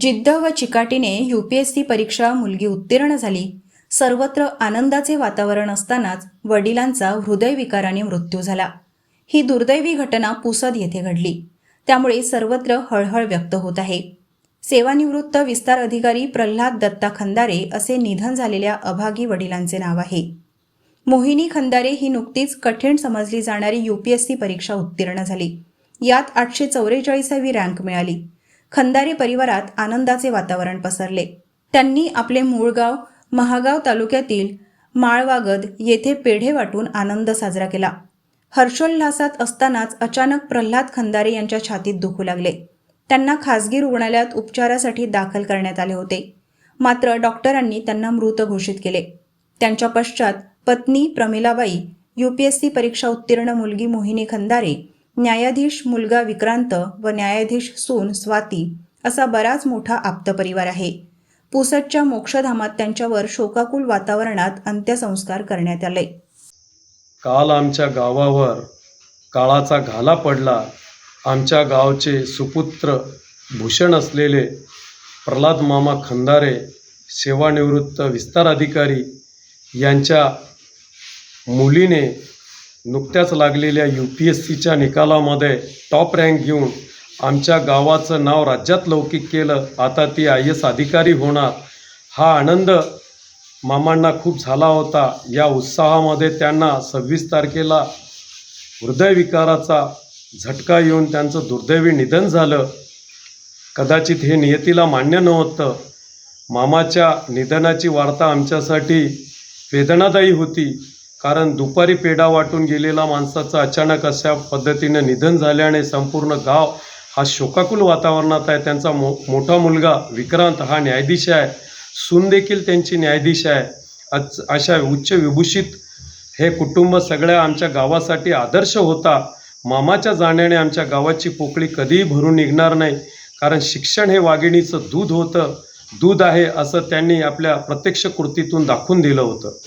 जिद्द व चिकाटीने यू पी एस सी परीक्षा मुलगी उत्तीर्ण झाली. सर्वत्र आनंदाचे वातावरण असतानाच वडिलांचा हृदयविकाराने मृत्यू झाला. ही दुर्दैवी घटना पुसद येथे घडली. त्यामुळे सर्वत्र हळहळ व्यक्त होत आहे. सेवानिवृत्त विस्तार अधिकारी प्रल्हाद दत्ता खंदारे असे निधन झालेल्या अभागी वडिलांचे नाव आहे. मोहिनी खंदारे ही नुकतीच कठीण समजली जाणारी यू पी एस सी परीक्षा उत्तीर्ण झाली. यात आठशे चौवेचाळीसावी रँक मिळाली. खंदारे परिवारात आनंदाचे वातावरण पसरले. त्यांनी आपले मूळ गाव महागाव तालुक्यातील माळवागद येथे पेढे वाटून आनंद साजरा केला. हर्षोल्हासात असतानाच अचानक प्रल्हाद खंदारे यांच्या छातीत दुखू लागले. त्यांना खासगी रुग्णालयात उपचारासाठी दाखल करण्यात आले होते. मात्र डॉक्टरांनी त्यांना मृत घोषित केले. त्यांच्या पश्चात पत्नी प्रमिलाबाई यूपीएससी परीक्षा उत्तीर्ण मुलगी मोहिनी खंदारे न्यायाधीश मुलगा विक्रांत व न्यायाधीश सून स्वाती असा बराच मोठा आप्तपरिवार आहे. पुसटच्या मोक्षधामात त्यांच्यावर शोकाकुल वातावरणात अंत्यसंस्कार करण्यात आले. काल आमच्या गावावर काळाचा घाला पडला. आमच्या गावचे सुपुत्र भूषण असलेले प्रल्हाद मामा खंदारे सेवानिवृत्त विस्तार अधिकारी यांच्या मुलीने नुकत्याच लागलेल्या यू पी एस सीच्या निकालामध्ये टॉप रँक घेऊन आमच्या गावाचं नाव राज्यात लौकिक केलं आता ती आय एस अधिकारी होणार. हा आनंद मामांना खूप झाला होता. या उत्साहामध्ये त्यांना सव्वीस तारखेला हृदयविकाराचा झटका येऊन त्यांचं दुर्दैवी निधन झालं. कदाचित हे नियतीला मान्य नव्हतं. मामाच्या निधनाची वार्ता आमच्यासाठी वेदनादायी होती. कारण दुपारी पेढा वाटून गेलेला माणसाचं अचानक अशा पद्धतीनं निधन झाल्याने संपूर्ण गाव हा शोकाकुल वातावरणात आहे. त्यांचा मो मोठा मुलगा विक्रांत हा न्यायाधीश आहे. सून देखील त्यांची न्यायाधीश आहे. अच अशा उच्च विभूषित हे कुटुंब सगळ्या आमच्या गावासाठी आदर्श होता. मामाच्या जाण्याने आमच्या गावाची पोकळी कधीही भरून निघणार नाही. कारण शिक्षण हे वाघिणीचं दूध होतं. दूध आहे असं त्यांनी आपल्या प्रत्यक्ष कृतीतून दाखवून दिलं होतं.